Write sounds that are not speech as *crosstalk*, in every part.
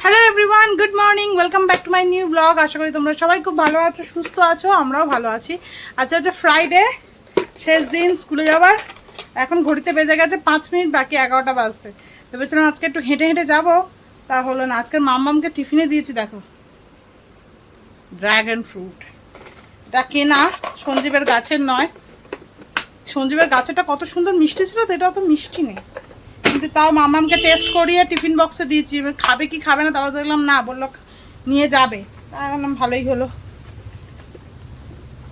Hello everyone good morning welcome back to my new blog আশা করি তোমরা সবাই খুব ভালো আছো, সুস্থ আছো, আমরাও ভালো আছি। আজকে হচ্ছে ফ্রাইডে শেষ দিন, স্কুলে যাওয়ার। এখন ঘড়িতে বেজে গেছে পাঁচ মিনিট, বাকি এগারোটা বাজতে। ভেবেছিলাম আজকে একটু হেঁটে হেঁটে যাব। তা হলো না, আজকের মাম্মামকে টিফিনে দিয়েছি, দেখো। ড্র্যাগন ফ্রুট এটা কেনা সঞ্জীবের গাছের নয়। সঞ্জীবের গাছেরটা কত সুন্দর মিষ্টি ছিল তো এটা অত মিষ্টি নেই। কিন্তু তাও মামামকে টেস্ট করিয়ে টিফিন বক্সে দিয়েছি। এবার খাবে কি খাবে না তারপর দেখলাম না, বলল নিয়ে যাবে। বললাম ভালোই হলো।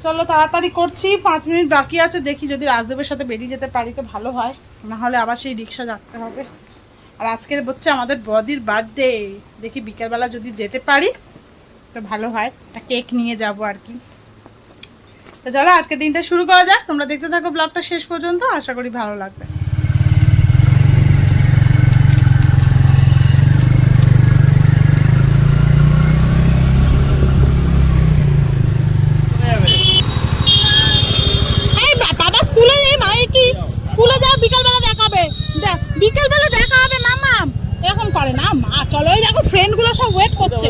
চলো তাড়াতাড়ি করছি, পাঁচ মিনিট বাকি আছে, দেখি যদি রাজদেবের সাথে বেরিয়ে যেতে পারি তো ভালো হয়। না হলে আবার সেই রিক্সা রাখতে হবে। আর আজকে হচ্ছে আমাদের বদির বার্থডে দেখি বিকেলবেলা যদি যেতে পারি তো ভালো হয়। একটা কেক নিয়ে যাব আর কি। তো চলো আজকে দিনটা শুরু করা যাক। তোমরা দেখতে থাকো ব্লগটা শেষ পর্যন্ত আশা করি ভালো লাগবে। এই বা- বাবা স্কুলে নেই মা এই কি? স্কুলে যাও বিকালবেলা দেখাবে। দেখ বিকালবেলা দেখা হবে মামা এরকম করে না মা চলো এই দেখো ফ্রেন্ডগুলো সব ওয়েট করছে।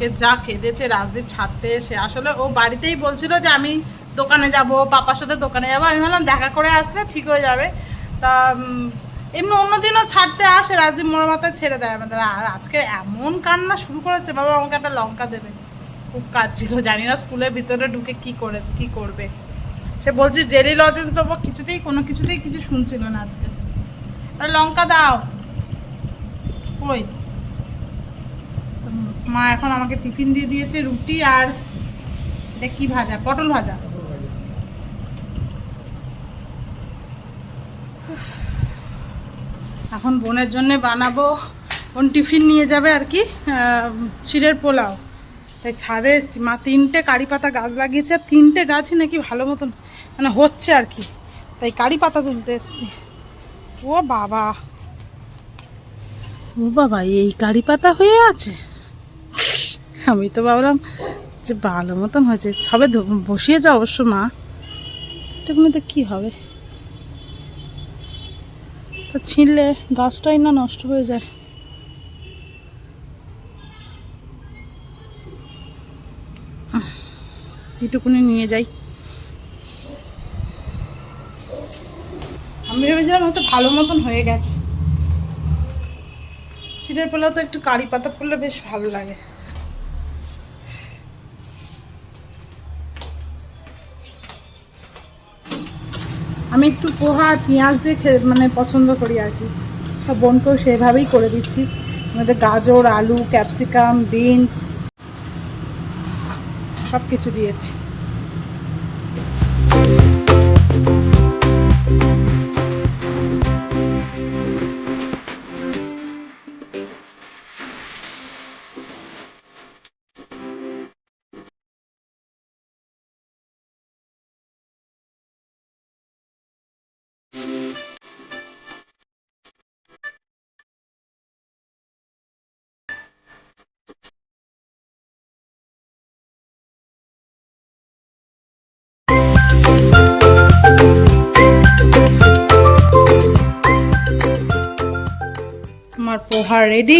আজকে যা কেঁদেছে রাজদীপ ছাড়তে এসে। আসলে ও বাড়িতেই বলছিল যে আমি দোকানে যাব পাপার সাথে দোকানে যাব। আমি ভাবলাম দেখা করে আসলে ঠিক হয়ে যাবে। তা এমনি অন্যদিনও ছাড়তে আসে, রাজদীপ মোড় মাথায় ছেড়ে দেয় আমাদের। আর আজকে এমন কান্না শুরু করেছে, বাবা আমাকে একটা লঙ্কা দেবে। খুব কাজ ছিল জানি না স্কুলের ভিতরে ঢুকে কি করেছে, কি করবে। সে বলছে, জেরি লজেন্স দেবো কিছুতেই, কোনো কিছুতেই কিছু শুনছিল না আজকে। লঙ্কা দাও। কই? মা এখন আমাকে টিফিন দিয়ে দিয়েছে, রুটি আর এটা কি ভাজা? পটল ভাজা। এখন বোনের জন্য বানাবো। বোন টিফিন নিয়ে যাবে আর কি চিড়ের পোলাও। তাই ছাদে মা তিনটে কারি পাতা গাছ লাগিয়েছে, আর তিনটে গাছই নাকি ভালো মতন মানে হচ্ছে আর কি। তাই কারি পাতা তুলতে এসছি। ও বাবা। ও বাবা, এই কারি পাতা হয়ে আছে? আমি তো ভাবলাম যে ভালো মতন হয়েছে। সবে ধো- বসিয়েছে অবশ্য, মা। এটা মধ্যে কী হবে? তা ছিঁড়লে গাছটাই না নষ্ট হয়ে যায়। এইটুকুনি নিয়ে যাই। আমি ভেবেছিলাম হয়তো ভালো মতন হয়ে গেছে। চিড়ের পোলাও তো একটু কারি পাতা পড়লে বেশ ভালো লাগে। আমি একটু পোহা পেঁয়াজ দিয়ে মানে পছন্দ করি আর কি। তা বোনকেও সেভাবেই করে দিচ্ছি। আমাদের গাজর, আলু, ক্যাপসিকাম, বিনস সব কিছু দিয়েছি। আমার পোহা রেডি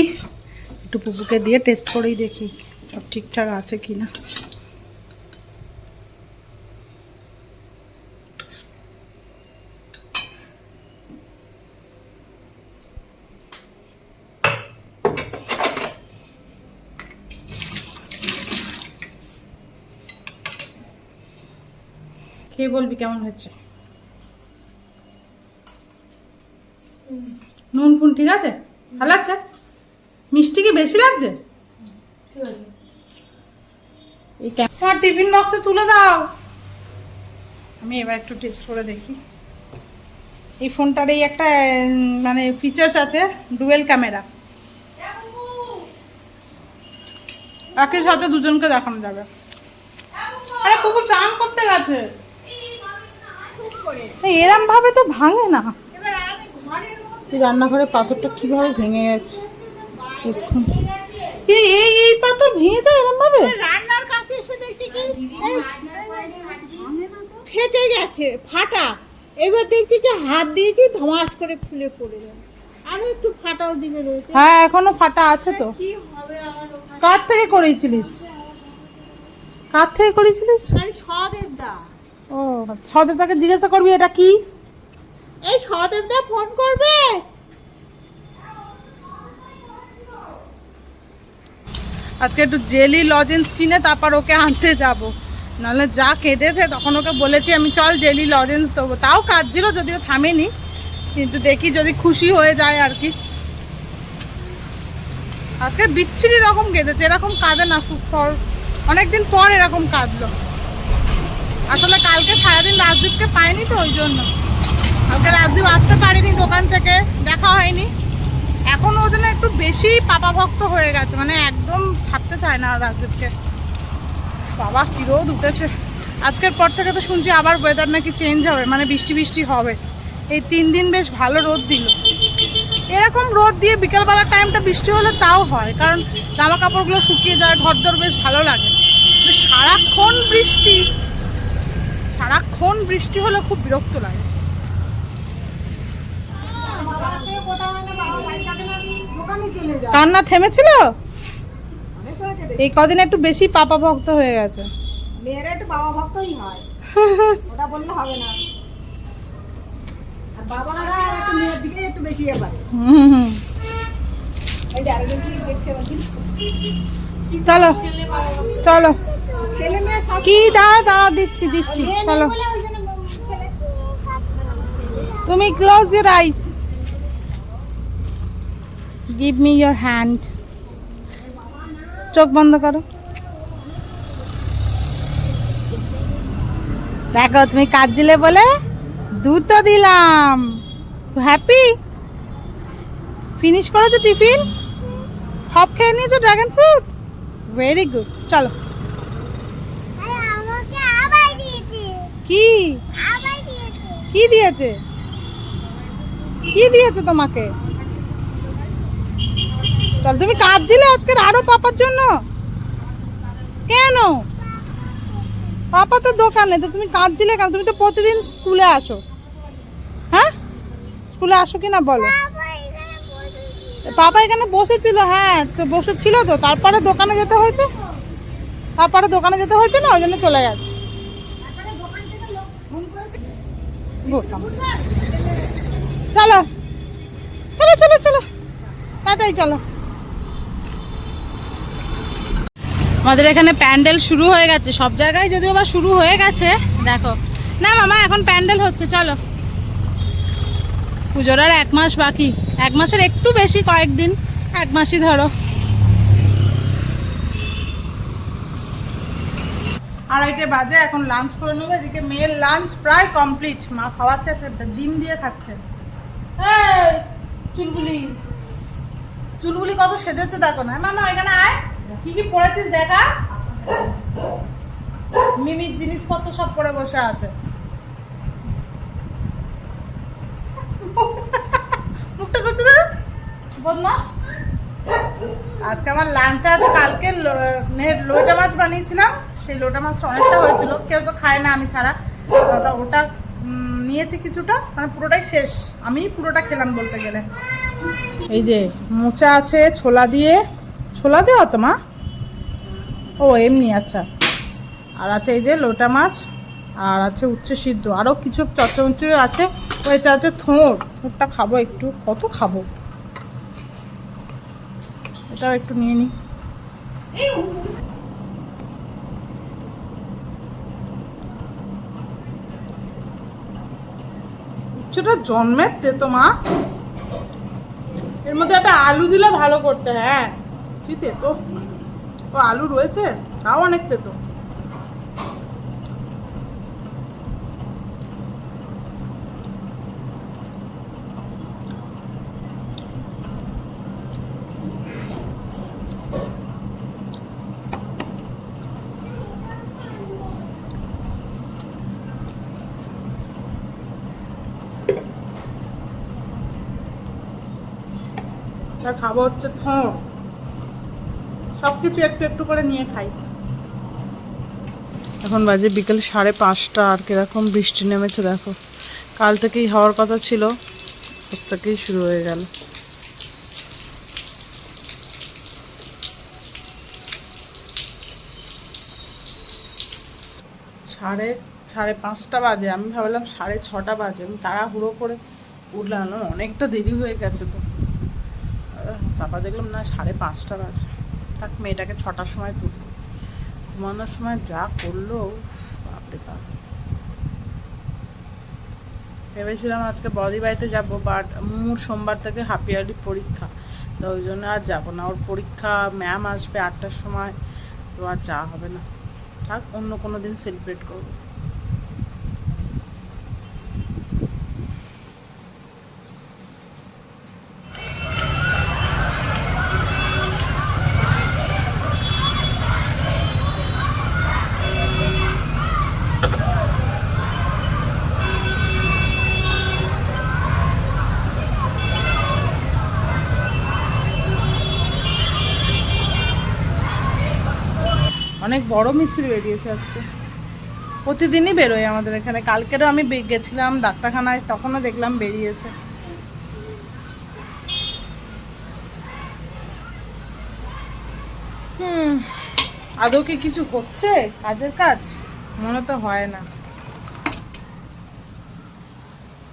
একটু পুপুকে দিয়ে টেস্ট করেই দেখি সব ঠিকঠাক আছে কি না বলবি কেমন হচ্ছে নুন ফুন ঠিক আছে? ভালো লাগছে? মিষ্টি কি বেশি লাগছে? তোমার টিফিন বক্সে তুলে দাও। আমি এবার একটু টেস্ট করে দেখি। এই ফোনটার এই একটা মানে ফিচার্স আছে ডুয়েল ক্যামেরা একই সাথে দুজনকে দেখানো যাবে। আরে কুকুর চান করতে গেছে। এরম ভাবে তো ভাঙে না। এই রান্নাঘরের পাথরটা কীভাবে ভেঙে গেছে? দেখুন। এই এই এই পাথর ভেঙে যায় এরমভাবে? রান্নার কাছে এসে দেখছি কি? ফেটে গেছে ফাটা। এবার দেখছি যে হাত দিয়েছি ধমাস করে খুলে পড়ে গেল। আরও একটু ফাটাও দিকে রয়েছে। হ্যাঁ এখনও ফাটা আছে তো। কার থেকে করেছিলিস? কার থেকে করেছিলিস? আরে দা ও সদের তাকে জিজ্ঞাসা করবি এটা কি? এই সদেব দা ফোন করবে? আজকে একটু জেলি লজেন্স কিনে তারপর ওকে আনতে যাব। নাহলে যা কেঁদেছে, তখন ওকে বলেছি, আমি চল জেলি লজেন্স দেবো। তাও কাজ ছিল যদিও থামেনি, কিন্তু দেখি যদি খুশি হয়ে যায় আর কি। আজকে বিচ্ছিরি রকম কেঁদেছে, এরকম কাঁদে না খুব পর অনেকদিন পর এরকম কাঁদলো। আসলে কালকে সারাদিন রাজদীপকে পাইনি তো ওই জন্য। কালকে রাজদীপ আসতে পারিনি দোকান থেকে, দেখা হয়নি। এখন ও যেন একটু বেশি পাপা ভক্ত হয়ে গেছে মানে একদম ছাড়তে চায় না রাজদীপকে। বাবা, কি রোদ উঠেছে। আজকের পর থেকে তো শুনছি আবার ওয়েদার নাকি চেঞ্জ হবে মানে বৃষ্টি বৃষ্টি হবে। এই তিন দিন বেশ ভালো রোদ দিল। এরকম রোদ দিয়ে বিকেলবেলার টাইমটা বৃষ্টি হলে তাও হয়, কারণ জামা কাপড়গুলো শুকিয়ে যায়, ঘরদর বেশ ভালো লাগে। সারাক্ষণ বৃষ্টি সারাক্ষণ বৃষ্টি হলে খুব বিরক্ত লাগে। কান্না থেমেছিল? এই কদিন একটু বেশি পাপা ভক্ত হয়ে গেছে। মেয়েরা একটু বাবা ভক্তই হয়। *laughs* ওটা বললে হবে না। আর বাবারা একটু মেয়ের দিকে একটু বেশি এবার হুম হুম। এই যে আরেকজন কি দেখছে চলো চলো। কি দাঁড়া দাঁড়া দিচ্ছি দিচ্ছি চলো। তুমি close your eyes give me your hand চোখ বন্ধ করো। দেখো তুমি কাজ দিলে বলে দুটো দিলাম। হ্যাপি ফিনিশ করেছ টিফিন? সব খেয়ে নিয়েছো ড্রাগন ফ্রুট ভেরি গুড চলো। দিয়েছে। কি? কি দিয়েছে? কি দিয়েছে তোমাকে? চল তুমি কাজ দিলে আজকের আরও পাপার জন্য? কেন? পাপা তো দোকানে, তো তুমি কাজ দিলে কেন? তুমি তো প্রতিদিন স্কুলে আসো। হ্যাঁ? স্কুলে আসো কি না বলো। পাপা এখানে বসেছিল হ্যাঁ তো বসেছিল তো, তারপরে দোকানে যেতে হয়েছে? তারপরে দোকানে যেতে হয়েছে না, ওই জন্য চলে গেছে। চলো। চলো চলো চলো। তাড়াতাড়ি চলো। আমাদের এখানে প্যান্ডেল শুরু হয়ে গেছে। সব জায়গায় যদিও বা শুরু হয়ে গেছে দেখো। না মামা এখন প্যান্ডেল হচ্ছে চলো। পুজোর আর এক মাস বাকি। এক মাসের একটু বেশি কয়েকদিন। এক মাসই ধরো। আড়াইটে বাজে এখন লাঞ্চ করে নেব। এদিকে মেয়ের লাঞ্চ প্রায় কমপ্লিট মা খাওয়াচ্ছে আছে ডিম দিয়ে খাচ্ছে। এই, চুলবুলি চুলবুলি কত সেজেছে দেখো না। মামা এখানে আয়। কি কি পড়েছিস দেখা? মিমির জিনিসপত্র সব পরে বসে আছে। মুখটা করছে বদমাস। আজকে আমার লাঞ্চে আছে কালকে লো- লোটা মাছ বানিয়েছিলাম, সেই লোটা মাছটা অনেকটা হয়েছিল। কেউ তো খায় না আমি ছাড়া। ওটা ওটা নিয়েছি কিছুটা মানে পুরোটাই শেষ। আমি পুরোটা খেলাম বলতে গেলে। এই যে মোচা আছে, ছোলা দিয়ে ছোলা দেওয়া তো, মা? ও, এমনি আচ্ছা। আর আছে এই যে লোটা মাছ, আর আছে উচ্ছে সিদ্ধ। আরও কিছু চচ্চমচি আছে, ওইটা আছে থোঁড়। থোঁড়টা খাব একটু। কত খাব? এটাও একটু নিয়ে নিই উচ্ছেটা জন্মের তেতো, মা। এর মধ্যে একটা আলু দিলে ভালো করতে হ্যাঁ। কি তেতো? ও আলু রয়েছে? তাও অনেক তেতো। আর খাব হচ্ছে থোঁড়। সব কিছু একটু একটু করে নিয়ে খাই। এখন বাজে বিকেল সাড়ে পাঁচটা আর কীরকম বৃষ্টি নেমেছে দেখো। কাল থেকেই হওয়ার কথা ছিল, আজ থেকেই শুরু হয়ে গেল। সাড়ে সাড়ে পাঁচটা বাজে, আমি ভাবলাম সাড়ে ছটা বাজে, আমি তাড়াহুড়ো করে উঠলাম, অনেকটা দেরি হয়ে গেছে তো। তারপর দেখলাম না, সাড়ে পাঁচটা বাজে। থাক, মেয়েটাকে ছটার সময় তুল। ঘুমানোর সময় যা করল বাপরে বাপ। ভেবেছিলাম আজকে বদি বাড়িতে যাব বাট মুর সোমবার থেকে হাফ ইয়ারলি পরীক্ষা। তো ওই জন্য আর যাব না। ওর পরীক্ষা ম্যাম আসবে আটটার সময়, তো আর যাওয়া হবে না। থাক, অন্য কোনো দিন সেলিব্রেট করব। অনেক বড় মিছিল বেরিয়েছে আজকে। প্রতিদিনই বেরোয় আমাদের এখানে। কালকেরও আমি গেছিলাম ডাক্তারখানায়, তখনও দেখলাম বেরিয়েছে। হুম, আদৌ কি কিছু হচ্ছে কাজের কাজ? মনে তো হয় না।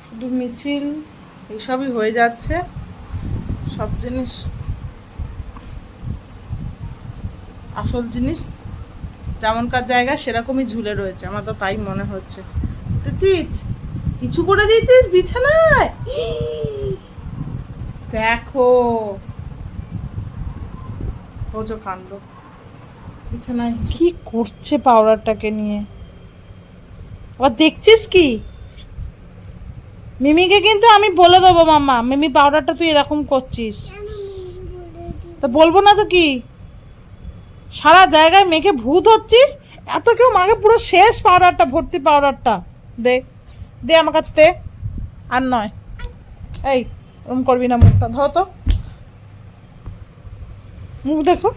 শুধু মিছিল, এইসবই হয়ে যাচ্ছে। সব জিনিস, আসল জিনিস যেমনকার জায়গা সেরকমই ঝুলে রয়েছে। আমার তো তাই মনে হচ্ছে। চিচ কিছু করে দিয়েছিস বিছানায়? দেখো। বোঝো কাণ্ড। বিছানায় কি করছে পাউডারটাকে নিয়ে? আবার দেখছিস কি? মিমিকে কিন্তু আমি বলে দেবো মাম্মা। মিমি পাউডারটা তুই এরকম করছিস। তো বলব না তো কি? সারা জায়গায় মেখে ভূত হচ্ছিস? এত কেউ মাকে পুরো শেষ পাউডারটা ভর্তি পাউডারটা দে দে আমার কাছে, দে। আর নয়। এই, ওরম করবি না মুখটা, ধরো তো। মুখ দেখো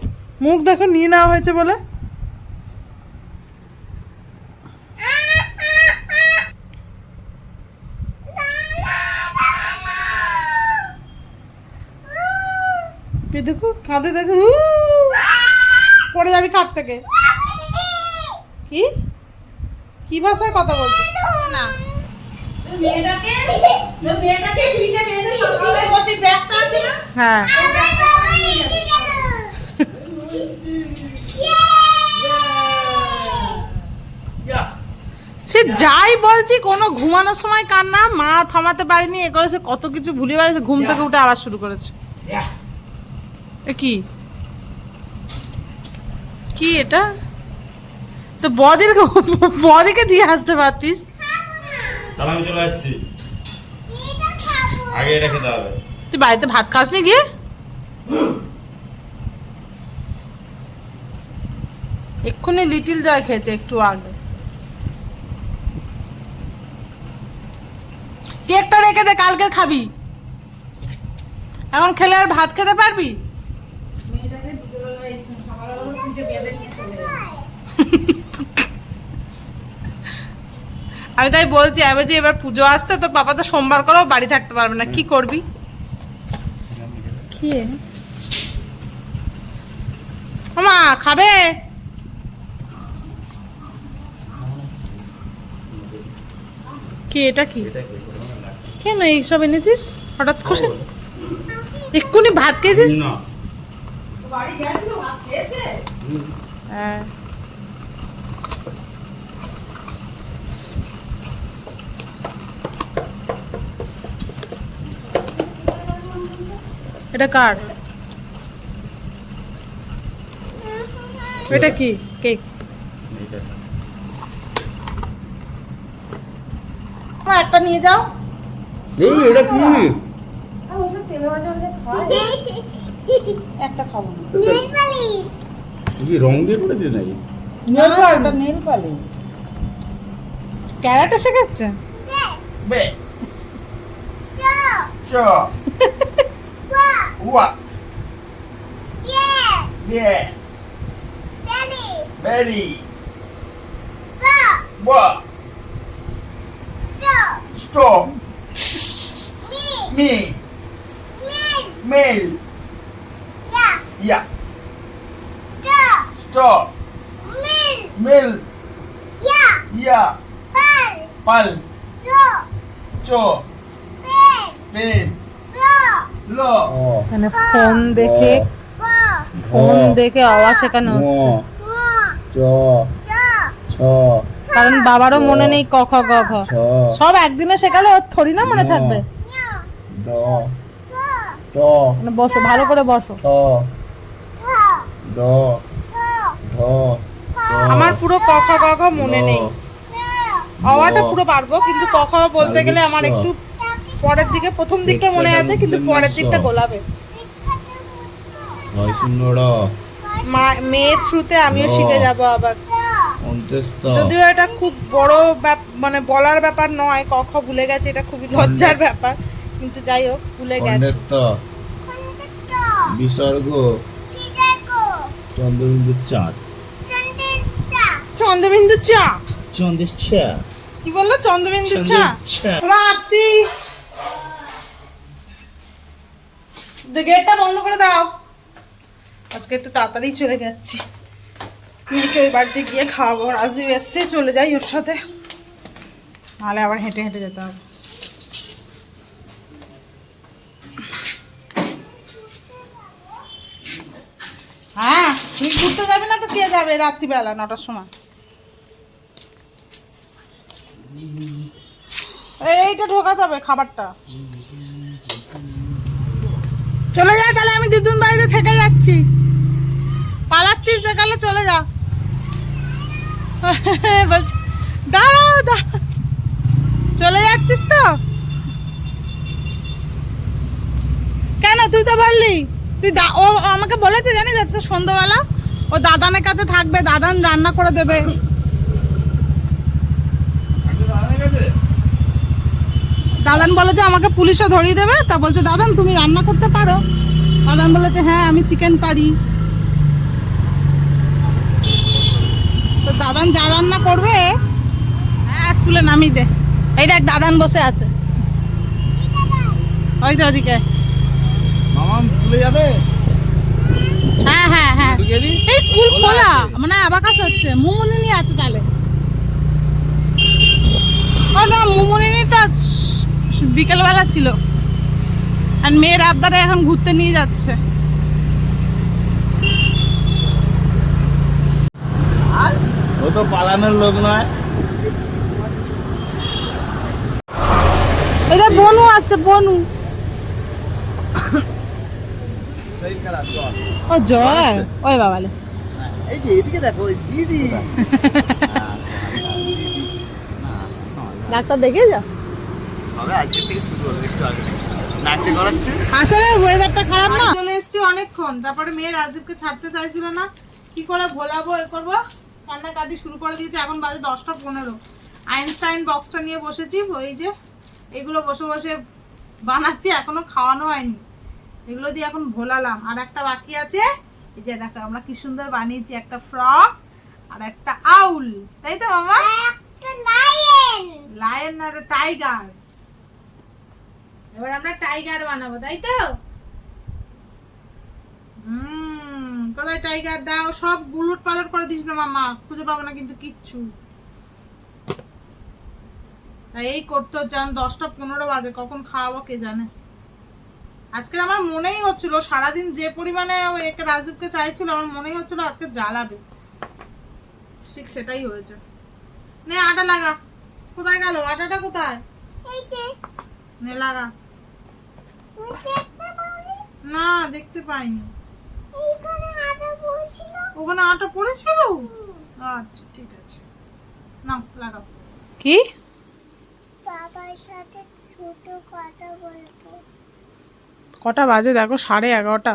মুখ দেখো, নিয়ে নেওয়া হয়েছে বলে। দেখো কাঁদে দেখো! পড়ে যাবি খাট থেকে। কি? কি ভাষায় কথা বলছিস? না। হ্যাঁ। সে যাই বলছি কোনো ঘুমানোর সময় কান্না মা থামাতে পারেনি এ করে সে কত কিছু ভুলে বেড়েছে ঘুম থেকে উঠে আবার শুরু করেছে। এ কি? কি এটা? তো বদির *laughs* বদিকে দিয়ে আসতে পারতিস? তাহলে আমি চলে যাচ্ছি। আগে এটা খেতে হবে। তুই বাড়িতে ভাত খাসনি গিয়ে? এক্ষুনি লিটিল জয় খেয়েছে একটু আগে। কেকটা রেখে দে কালকে খাবি। এখন খেলে আর ভাত খেতে পারবি? আমি তাই বলছি আমি যে এবার পুজো আসছে তো বাবা তো সোমবার করেও বাড়ি থাকতে পারবে না কি করবি? কি? মা খাবে? কি এটা কি? কেন এইসব এনেছিস? হঠাৎ করে? এক্ষুনি ভাত খেয়েছিস? না। হ্যাঁ। এটা কার? এটা কি? কেক। এইটা। একটা নিয়ে যাও। এই এটা কি? একটা খাব নেল পালিশ কি রং দিয়ে করেছিস নাকি? ওটা নীল পালি ক্যারাটে শেখাচ্ছে? বে। চো চ। ಹೂವ ಬೇ ಬೆರಿ ಬ ಸ್ಟ್ರೋ ಮೀ ಮೇಲ್ ಯಾ ಸ್ಟ್ರಾ મિલ યા યા પલ પલ ચો ચો પેન પેન মানে ফোন দেখে ফোন দেখে আওয়াজ শেখানো হচ্ছে। কারণ বাবারও মনে নেই ক খ গ ঘ। সব একদিনে শেখালে ওর থরি না মনে থাকবে? মানে বসো ভালো করে বসো। আমার পুরো ক খ গ ঘ মনে নেই। অওয়াটা পুরো পারব কিন্তু ক খ বলতে গেলে আমার একটু পরের দিকে প্রথম দিকটা মনে আছে কিন্তু পরের দিকটা র মেয়ের থ্রুতে আমিও শিখে যাব আবার। যদিও এটা খুব বড় মানে বলার ব্যাপার নয় ক খ ভুলে গেছে এটা খুবই লজ্জার ব্যাপার কিন্তু যাই হোক ভুলে গেছে। বিসর্গ। চন্দ্রবিন্দু চাঁদ চন্দ্রবিন্দু চা। চন্দ্রের চা। কি বলল? চন্দ্রবিন্দু চা? আসছি গেটটা বন্ধ করে দাও। আজকে একটু তাড়াতাড়ি চলে যাচ্ছি। মেয়েকে বাড়িতে গিয়ে খাওয়াবো। রাজীব এসছে, চলে যাই ওর সাথে। নাহলে আবার হেঁটে হেঁটে যেতে হবে। হ্যাঁ তুই ঘুরতে যাবি না তো? কে যাবে রাত্রিবেলা, নটার সময়? এইটা ঢোকা যাবে খাবারটা। চলে যায় তাহলে, আমি দিদুন বাড়িতে থেকে যাচ্ছি। পালাচ্ছিস সেকালে চলে যা। *laughs* বলছি, দাঁড়াও দাঁড়াও। চলে যাচ্ছিস তো? কেন, তুই তো বললি, তুই দা- ও আমাকে বলেছে জানিস আজকে সন্ধ্যাবেলা? ও দাদানের কাছে থাকবে, দাদান রান্না করে দেবে। দাদান বলেছে আমাকে পুলিশও ধরিয়ে দেবে। তা বলছে দাদান তুমি রান্না করতে পারো? দাদান বলেছে হ্যাঁ আমি চিকেন পারি। তো দাদান যা রান্না করবে হ্যাঁ স্কুলে নামিয়ে দে। এই দেখ দাদান বসে আছে। ওই তো ওদিকে। স্কুলে যাবে? হ্যাঁ হ্যাঁ হ্যাঁ। এই স্কুল খোলা মানে আবাকাস হচ্ছে। মুমুনিনি আছে তাহলে। ও না মুমুনিনি তো বিকেলবেলা ছিল আর মেয়ের আবদারে এখন ঘুরতে নিয়ে যাচ্ছে ও তো পালানোর লোক নয় যে বনু আসছে বনু ও জয় ওই বাবালে এই যে এদিকে দেখো দিদি ডাক্তার দেখে যা সবে আজকে থেকে শুরু হলো একটু আগে নাটকে করাচ্ছে আসলে ওয়েদারটা খারাপ না? চলে এসেছি অনেকক্ষণ। তারপরে মেয়ে রাজীবকে ছাড়তে চাইছিল না। কি করে ভোলাবো এ করব? কান্নাকাটি শুরু করে দিয়েছে এখন বাজে দশটা পনেরো। আইনস্টাইন বক্সটা নিয়ে বসেছি ওই যে এগুলো বসে বসে বানাচ্ছি এখনও খাওয়ানো হয়নি। এগুলো দিয়ে এখন ভোলালাম। আর একটা বাকি আছে এই যে দেখো আমরা কি সুন্দর বানিয়েছি একটা ফ্রক আর একটা আউল। তাই তো বাবা? লায়ন আর টাইগার এবার আমরা টাইগার বানাবো তাই তো? হুম কোথায় টাইগার দাও সব বুলুট পালট করে দিস না মামা খুঁজে পাবো না কিন্তু কিচ্ছু। তাই এই করতে এখন দশটা পনেরো বাজে কখন খাওয়াবো কে জানে। আজকে আমার মনেই হচ্ছিল সারাদিন যে পরিমাণে একে রাজীবকে চাইছিল আমার মনেই হচ্ছিল আজকে জ্বালাবে। ঠিক সেটাই হয়েছে। নে আটা লাগা কোথায় গেল? আটাটা কোথায়? নে লাগা। না দেখতে পাইনি। ওখানে আটা পড়েছিল? আচ্ছা ঠিক আছে। না লাগাও। কি? বাবার সাথে ছোট কথা বলব। কটা বাজে? দেখো সাড়ে এগারোটা।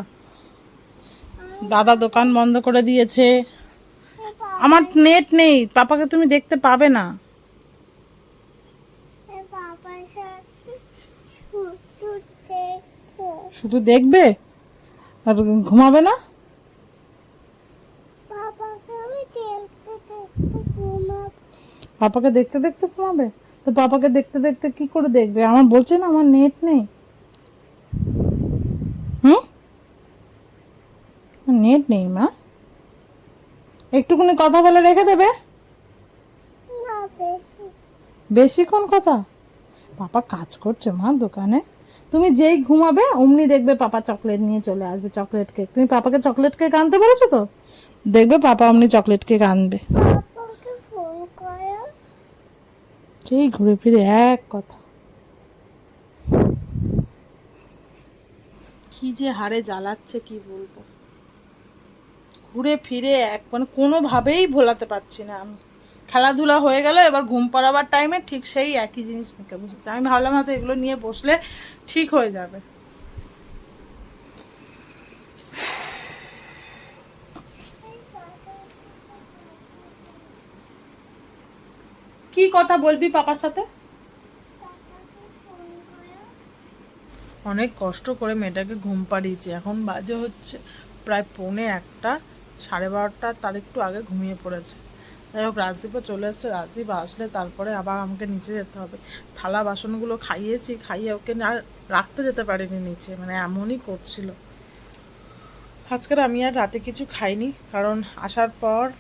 দাদা দোকান বন্ধ করে দিয়েছে। আমার নেট নেই। পাপাকে তুমি দেখতে পাবে না বাবার সাথে শুধু দেখব শুধু দেখবে? আর ঘুমাবে না? পাপাকে দেখতে দেখতে ঘুমাবে? তো পাপাকে দেখতে দেখতে কি করে দেখবে? আমার বলছে না আমার নেট নেই। হুম? নেট নেই মা। একটুখানি কথা বলে রেখে দেবে? বেশি। বেশিক্ষণ কথা? পাপা কাজ করছে মা দোকানে। তুমি যেই ঘুমাবে অমনি দেখবে পাপা চকলেট নিয়ে চলে আসবে চকলেট কেক তুমি পাপাকে চকলেট কেক আনতে বলেছ তো? দেখবে পাপা অমনি চকলেট কেক আনবে। সেই ঘুরে ফিরে এক কথা। কি যে হারে জ্বালাচ্ছে কি বলব? ঘুরে ফিরে এক মানে কোনোভাবেই ভোলাতে পারছি না আমি। খেলাধুলা হয়ে গেল, এবার ঘুম পাড়াবার টাইমে ঠিক সেই একই জিনিস মেখে বসেছে। আমি ভাবলাম হয়তো এগুলো নিয়ে বসলে ঠিক হয়ে যাবে। কি কথা বলবি পাপার সাথে? অনেক কষ্ট করে মেয়েটাকে ঘুম পাড়িয়েছি, এখন বাজে হচ্ছে প্রায় পৌনে একটা, সাড়ে বারোটা, তার একটু আগে ঘুমিয়ে পড়েছে। যাই হোক, রাজদীপও চলে এসছে। রাজদীপ আসলে তারপরে আবার আমাকে নিচে যেতে হবে। থালা বাসনগুলো খাইয়েছি, খাইয়ে ওকে আর রাখতে যেতে পারিনি নিচে মানে এমনই করছিল। আজকের আমি আর রাতে কিছু খাইনি, কারণ আসার পর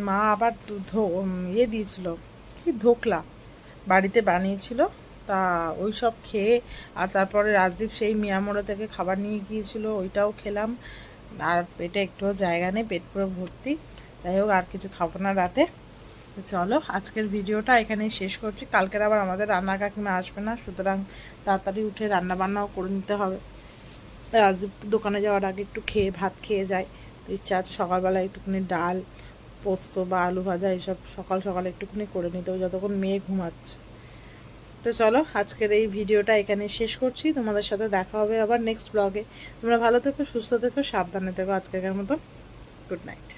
মা আবার ধো- ইয়ে দিয়েছিল, কি ধোকলা বাড়িতে বানিয়েছিল। তা ওই সব খেয়ে আর তারপরে রাজদীপ সেই মিয়ামোড়া থেকে খাবার নিয়ে গিয়েছিল, ওইটাও খেলাম। আর পেটে একটুও জায়গা নেই, পেট পুরো ভর্তি। যাই হোক, আর কিছু খাব না রাতে। চলো, আজকের ভিডিওটা এখানেই শেষ করছি। কালকের আবার আমাদের রান্না কাকিমা আসবে না, সুতরাং তাড়াতাড়ি উঠে রান্না বান্নাও করে নিতে হবে। রাজদীপ দোকানে যাওয়ার আগে একটু খেয়ে, ভাত খেয়ে যায় তো ইচ্ছা আছে সকালবেলা একটুখানি ডাল, পোস্ত বা আলু ভাজা এইসব সকাল সকাল একটুখানি করে নিতে হবে, যতক্ষণ মেয়ে ঘুমাচ্ছে। তো চলো, আজকের এই ভিডিওটা এখানে শেষ করছি। তোমাদের সাথে দেখা হবে আবার নেক্সট ব্লগে তোমরা ভালো থেকো, সুস্থ থেকো, সাবধানে থেকো আজকের মতো গুড নাইট